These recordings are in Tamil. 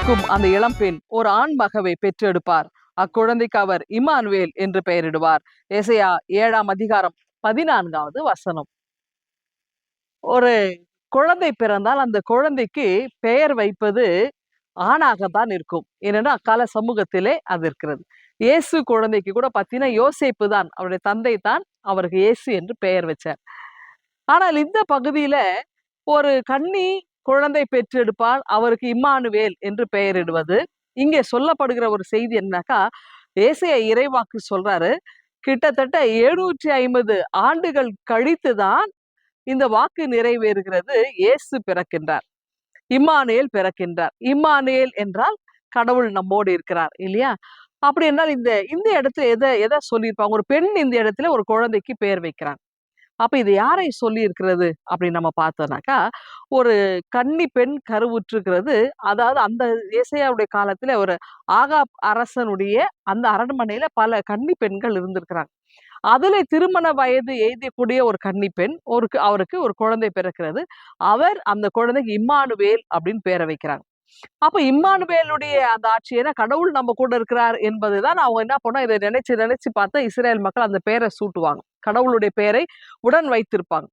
இருக்கும் அந்த இளம்பெண் ஒரு ஆண் மகவை பெற்றெடுப்பார். அக்குழந்தைக்கு அவர் இமானுவேல் என்று பெயரிடுவார். ஏசையா ஏழாம் அதிகாரம் பதினான்காவது வசனம். ஒரு குழந்தை பிறந்தால் அந்த குழந்தைக்கு பெயர் வைப்பது ஆணாகத்தான் இருக்கும். ஏன்னா அக்கால சமூகத்திலே அது இருக்கிறது. இயேசு குழந்தைக்கு கூட பார்த்தீங்கன்னா யோசேப்பு தான் அவருடைய தந்தை தான் அவருக்கு இயேசு என்று பெயர் வச்சார். ஆனால் இந்த பகுதியில ஒரு கன்னி குழந்தை பெற்றெடுப்பால் அவருக்கு இம்மானுவேல் என்று பெயரிடுவது. இங்கே சொல்லப்படுகிற ஒரு செய்தி என்னக்கா ஏசைய இறைவாக்கு சொல்றாரு கிட்டத்தட்ட எழுநூற்றி ஐம்பது ஆண்டுகள் கழித்து தான் இந்த வாக்கு நிறைவேறுகிறது. இயேசு பிறக்கின்றார். இம்மானுவேல் பிறக்கின்றார். இம்மானுவேல் என்றால் கடவுள் நம்மோடு இருக்கிறார். இல்லையா? அப்படி என்றால் இந்த இந்த இடத்துல எதை எதை சொல்லியிருப்பாங்க? ஒரு பெண் இந்த இடத்துல ஒரு குழந்தைக்கு பெயர் வைக்கிறாங்க அப்போ இது யாரை சொல்லி இருக்கிறது அப்படின்னு நம்ம பார்த்தோம்னாக்கா ஒரு கன்னி பெண் கருவுற்றுக்கிறது. அதாவது அந்த இசையாவுடைய காலத்தில் ஒரு ஆகா அரசனுடைய அந்த அரண்மனையில் பல கன்னி பெண்கள் இருந்திருக்கிறாங்க. அதில் திருமண வயது எய்தக்கூடிய ஒரு கன்னி பெண் ஒரு அவருக்கு ஒரு குழந்தை பிறக்கிறது. அவர் அந்த குழந்தைக்கு இம்மானுவேல் அப்படின்னு பேரை வைக்கிறாங்க. அப்ப இம்மானுவேலுடைய அந்த ஆட்சி ஏன்னா கடவுள் நம்ம கூட இருக்கிறார் என்பதுதான் அவங்க என்ன பண்ணோம்? இதை நினைச்சு நினைச்சு பார்த்தா இஸ்ரேல் மக்கள் அந்த பேரை சூட்டுவாங்க. கடவுளுடைய பெயரை உடன் வைத்திருப்பாங்க.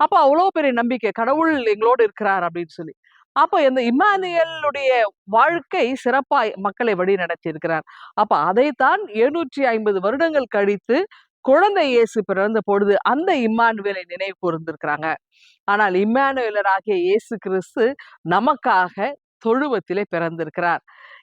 அப்ப அவ்வளவு பெரிய நம்பிக்கை. கடவுள் எங்களோடு இருக்கிறார் அப்படின்னு சொல்லி. அப்போ இந்த இமானியலுடைய வாழ்க்கை சிறப்பாய் மக்களை வழி நடத்தி இருக்கிறார். அப்ப அதைத்தான் எழுநூற்றி ஐம்பது வருடங்கள் கழித்து குழந்தை இயேசு பிறந்த பொழுது அந்த இம்மானுவேலை நினைவு கூர்ந்திருக்கிறாங்க. ஆனால் இம்மானுவேலராகிய இயேசு கிறிஸ்து நமக்காக தொழுவத்திலே பிறந்திருக்கிறார்.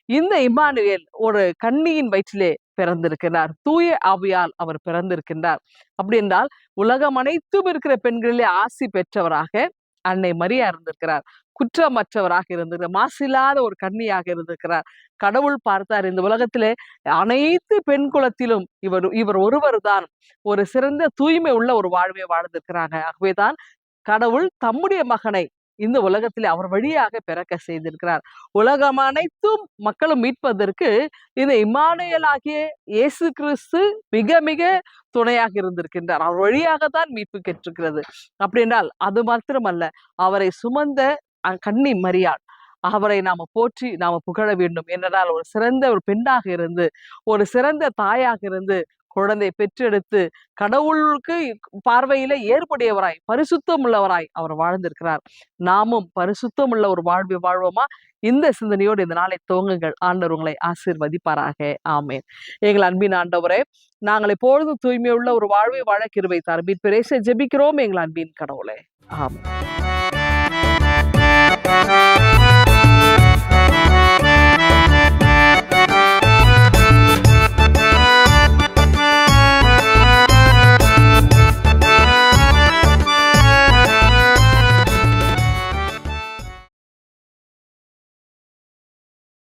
இந்த இம்மானுவேல் ஒரு கண்ணியின் வயிற்றிலே பிறந்திருக்கிறார். தூய ஆவியால் அவர் பிறந்திருக்கின்றார். அப்படி என்றால் உலகம் அனைத்தும் இருக்கிற பெண்களிலே ஆசி பெற்றவராக அன்னை மரியா இருந்திருக்கிறார். குற்றமற்றவராக இருந்திருக்கிறார். மாசில்லாத ஒரு கன்னியாக இருந்திருக்கிறார். கடவுள் பார்த்தார். இந்த உலகத்திலே அனைத்து பெண் குலத்திலும் இவர் இவர் ஒருவர் தான் ஒரு சிறந்த தூய்மை உள்ள ஒரு வாழ்வை வாழ்ந்திருக்கிறாங்க. ஆகவேதான் கடவுள் தம்முடைய மகனை இந்த உலகத்தில் அவர் வழியாக பிறக்க செய்திருக்கிறார். உலகம் அனைத்தும் மக்களும் மீட்பதற்கு இந்த இமானுயலாகிய இயேசு கிறிஸ்து மிக மிக துணையாக இருந்திருக்கின்றார். அவர் வழியாக தான் மீட்பு கெட்டிருக்கிறது அப்படி என்றால் அது மாத்திரமல்ல அவரை சுமந்த கன்னி மரியாள் அவரை நாம போற்றி நாம புகழ வேண்டும். என்றால் ஒரு சிறந்த ஒரு பெண்ணாக இருந்து ஒரு சிறந்த தாயாக இருந்து குழந்தை பெற்றெடுத்து கடவுளுக்கு பார்வையில ஏற்புடையவராய் பரிசுத்தம் உள்ளவராய் அவர் வாழ்ந்திருக்கிறார். நாமும் பரிசுத்தம் உள்ள ஒரு வாழ்வை வாழ்வோமா? இந்த சிந்தனையோடு இந்த நாளை துவங்குங்கள். ஆண்டவர் உங்களை ஆசீர்வதிப்பாராக. ஆமேன். எங்கள் அன்பின் ஆண்டவரே நாங்கள் எப்பொழுதும் தூய்மையுள்ள ஒரு வாழ்வை வாழ கிருவை தரம்பின் பிரேச ஜெபிக்கிறோம் எங்கள் அன்பின் கடவுளே. ஆமாம்